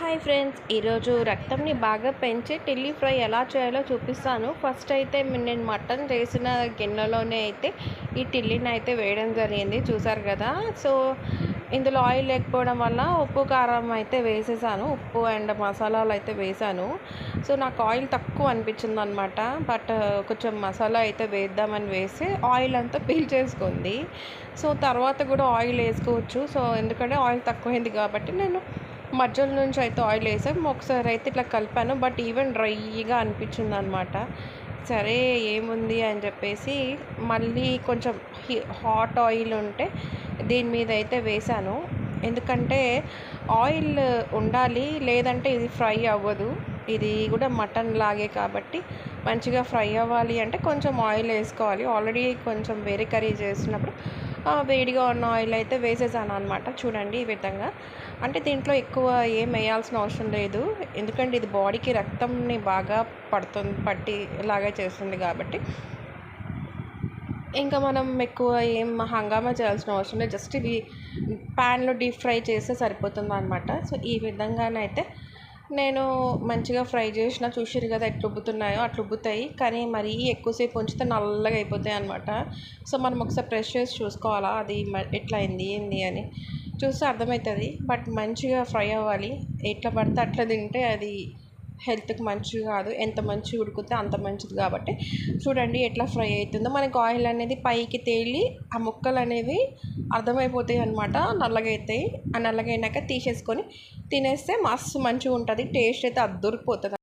Hi friends ఈరోజు రక్తంని బాగా పెంచి టిల్లీ ఫ్రై ఎలా చేయాలో చూపిస్తాను. ఫస్ట్ అయితే నేను మటన్ చేసిన గిన్నెలోనే అయితే ఈ టిల్లీని అయితే వేయడం జరిగింది చూసారు కదా. సో ఇందులో ఆయిల్ లేకపోవడం వల్ల ఉప్పు కారం అయితే వేసేసాను. ఉప్పు అండ్ మసాలాలు అయితే వేసాను. సో నాకు ఆయిల్ తక్కువ అనిపించింది అనమాట బట్ కొంచెం మసాలా అయితే వేద్దామని వేసి ఆయిల్ అంతా పీల్చేసుకుంది సో తర్వాత కూడా ఆయిల్ వేసుకోవచ్చు. సో ఎందుకంటే ఆయిల్ తక్కువైంది కాబట్టి నేను మధ్యలో నుంచి అయితే ఆయిల్ వేసాం. ఒకసారి అయితే ఇట్లా కలిపాను. బట్ ఈవెన్ డ్రైగా అనిపించింది అనమాట సరే ఏముంది అని చెప్పేసి మళ్ళీ కొంచెం హాట్ ఆయిల్ ఉంటే దీని మీద అయితే వేసాను. ఎందుకంటే ఆయిల్ ఉండాలి లేదంటే ఇది ఫ్రై అవ్వదు. ఇది కూడా మటన్ లాగే కాబట్టి మంచిగా ఫ్రై అవ్వాలి అంటే కొంచెం ఆయిల్ వేసుకోవాలి. ఆల్రెడీ కొంచెం వేరే కర్రీ చేసినప్పుడు వేడిగా ఉన్న ఆయిల్ అయితే వేసేసాను అనమాట చూడండి ఈ విధంగా. అంటే దీంట్లో ఎక్కువ ఏం వేయాల్సిన అవసరం లేదు. ఎందుకంటే ఇది బాడీకి రక్తంని బాగా పడుతుంది పట్టి లాగా చేస్తుంది కాబట్టి. ఇంకా మనం ఎక్కువ ఏం హంగామా చేయాల్సిన అవసరం లేదు. జస్ట్ ఇవి ప్యాన్లో డీప్ ఫ్రై చేస్తే సరిపోతుంది అనమాట సో ఈ విధంగానైతే నేను మంచిగా ఫ్రై చేసిన చూసిరు కదా ఎట్లా ఉబ్బుతున్నాయో అట్లా ఉబ్బుతాయి. కానీ మరీ ఎక్కువసేపు ఉంచితే నల్లగా అయిపోతాయి అనమాట సో మనం ఒకసారి ప్రెస్ చేసి చూసుకోవాలా అది ఎట్లా అయింది ఏంది అని. చూస్తే అర్థమవుతుంది. బట్ మంచిగా ఫ్రై అవ్వాలి. ఎట్లా పడితే అట్లా తింటే అది హెల్త్కి మంచిది కాదు. ఎంత మంచిగా ఉడికితే అంత మంచిది కాబట్టి. చూడండి ఎట్లా ఫ్రై అవుతుందో మనకి ఆయిల్ అనేది పైకి తేలి ఆ ముక్కలు అనేవి అర్థమైపోతాయి అనమాట నల్లగా అవుతాయి ఆ నల్లగా తీసేసుకొని తినేస్తే మస్తు మంచిగా ఉంటుంది టేస్ట్ అయితే అద్దరిపోతుంది.